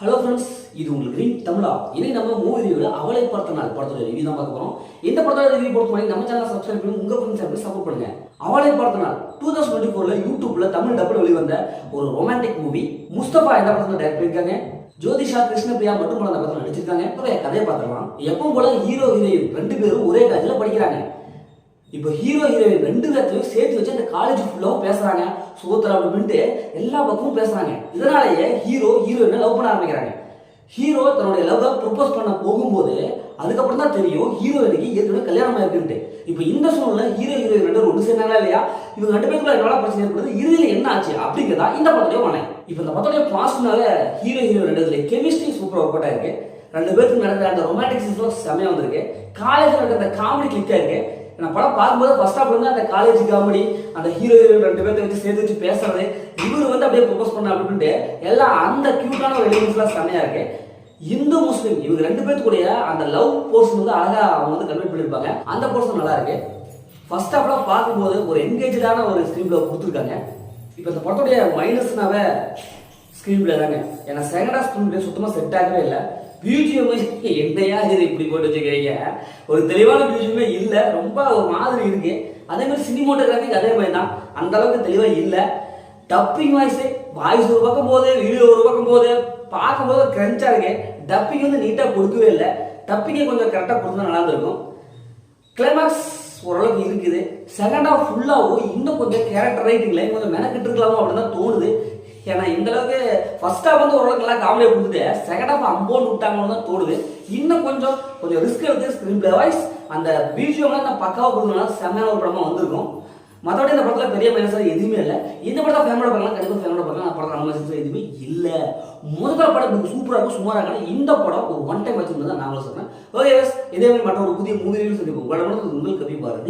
Hello friends இது உங்களுக்கு ரீம் தமிழா இனி நம்ம மூவி ரிவ்யூல அவளை பார்த்த நாள் படத்தோட ரிவ்யூ தான் பார்க்க போகிறோம் இந்த படத்தோட ரிவ்யூ பொறுத்த மாதிரி நம்ம சேனல் சப்ஸ்கிரைப் பண்ணி உங்கள் ஃப்ரெண்ட்ஸ் சப்போர்ட் பண்ணுங்க. அவளை பார்த்த நாள் டூ தௌசண்ட் டுவெண்ட்டி ஃபோரில் யூடியூப்ல தமிழ் டபுள் வெளிவந்த ஒரு ரொமான்டிக் மூவி முஸ்தபா இந்த படத்தில் டைரக்ட் பண்ணிருக்காங்க. ஜோதிஷா கிருஷ்ணபிரியா மற்றும் பல அந்த படத்தில் நடிச்சிருக்காங்க. இப்போ கதையை பார்த்துக்கலாம் எப்பவும் போல ஹீரோ ஹீரோயின் ரெண்டு பேரும் ஒரே காலேஜில் படிக்கிறாங்க. இப்போ ஹீரோ ஹீரோயின் ரெண்டு காலத்தில் லவ் பேசுறாங்க சோத்ரா அப்படின்ட்டு எல்லா பக்கமும் பேசுறாங்க. இதனாலேயே ஹீரோ ஹீரோயினை லவ் பண்ண ஆரம்பிக்கிறாங்க. ஹீரோ தன்னுடைய லவ்வை ப்ரொபோஸ் பண்ண போகும்போது அதுக்கப்புறம் தான் தெரியும் ஹீரோயினுக்கு ஏற்கனவே கல்யாணம் ஆயிருக்குன்ட்டு இப்போ இந்த சூழ்நிலை ஹீரோ ஹீரோயின் ரெண்டு ஒன்று சேர்ந்தாங்களா இல்லையா? இவங்க ரெண்டு பேருக்குள்ள எவ்வளோ பிரச்சனை ஏற்படுது இறுதியில் என்ன ஆச்சு அப்படிங்கிறதா இந்த படத்துடைய மனை இப்போ இந்த படத்துடைய பாஸ்ட்னால ஹீரோ ஹீரோ ரெண்டு கெமிஸ்ட்ரி சூப்பர் ஒர்க் அவுட் ரெண்டு பேருக்கு நடந்த அந்த ரொமான்டிக் சீன்ஸ்லாம் செமையாக வந்திருக்கு. காலேஜில் நடந்த அந்த காமெடி கிளிக்காக இருக்குது நான் படம் பார்க்கும்போது ஃபர்ஸ்ட் ஆஃப் இருந்து அந்த காலேஜ் காமெடி அந்த ஹீரோ ஹீரோ ரெண்டு பேர்த்த வச்சு சேர்த்து வச்சு பேசுறது இவர் வந்து அப்படியே ப்ரொபோஸ் பண்ண அப்படின்ட்டு எல்லாம் அந்த கியூட்டான ஒரு எலிமெண்ட்ஸ்லாம் செமையா இருக்கு. இந்து முஸ்லீம் இவங்க ரெண்டு பேர்த்துக்குடைய அந்த லவ் போர்ஷன் வந்து அழகா அவங்க வந்து கன்வெர்ட் பண்ணியிருப்பாங்க அந்த போர்ஷன் நல்லா இருக்கு. ஃபர்ஸ்ட் ஹாஃப்ல பார்க்கும்போது ஒரு என்கேஜான ஒரு ஸ்க்ரீன் பிளே கொடுத்துருக்காங்க. இப்போ இந்த படத்துடைய மைனஸ்னாவே ஸ்க்ரீன் பிளே தாங்க. ஏன்னா செகண்ட் ஹாஃப் ஸ்க்ரீன் பிளே சுத்தமாக செட் ஆகவே இல்லை. பியூஜிஎம் என்னையா இது இப்படி போட்டு வச்சுக்கிறீங்க ஒரு தெளிவான பியூஜியமே இல்லை ரொம்ப ஒரு மாதிரி இருக்கு. அதே மாதிரி சினிமோட்டோகிராஃபிக் அதே மாதிரி தான். அந்த அளவுக்கு தெளிவாக இல்லை. டப்பிங் வாய்ஸ் வாய்ஸ் ஒரு பக்கம் போகுது வீடியோ ஒரு பக்கம் போகுது. பார்க்கும்போது கிரன்ச்சா இருக்கு. டப்பிங் வந்து நீட்டாக கொடுக்கவே இல்லை. டப்பிங்கை கொஞ்சம் கரெக்டாக கொடுத்தா நல்லா இருக்கும் கிளைமேக்ஸ் ஓரளவுக்கு இருக்குது. செகண்ட் ஹாஃப் ஃபுல்லாகவும் இன்னும் கொஞ்சம் கேரக்டர் ரைட்டிங்ல கொஞ்சம் மெனக்கிட்டு இருக்கலாமோ அப்படின்னு தான் தோணுது. ஏன்னா இந்த அளவுக்கு ஃபர்ஸ்ட் ஹாஃப் வந்து ஓரளவுக்கு நல்லா காமெடியாக கொடுத்துட்டு செகண்ட் ஹாஃப் அம்போன்னு விட்டாங்கன்னு தான் தோணுது. இன்னும் கொஞ்சம் கொஞ்சம் ரிஸ்க் எடுத்து ஸ்க்ரீன் பிளே வாய்ஸ் அந்த பிஜிஎம்லாம் நான் பக்காவாக கொடுக்கணும்னா செம்மையான ஒரு படமாக வந்திருக்கும். மற்றபடி இந்த படத்தில் பெரிய மைனஸாக எதுவுமே இல்லை. இந்த படத்தை ஃபேமிலியோட பார்க்கலாம் கண்டிப்பாக ஃபேமிலியோட பார்க்கலாம் அந்த படத்தில் நம்ம எதுவுமே இல்லை. முதல் படம் எனக்கு சூப்பராக இருக்கும் சுமாராக இருக்கும். இந்த படம் ஒரு ஒன் டைம் வச்சுருந்தா நான் சொல்றேன். ஓகே இதே மாதிரி மற்ற ஒரு புதிய மூவியில் சந்திப்போம் உங்களோட உங்களுக்கு கவி பாரதி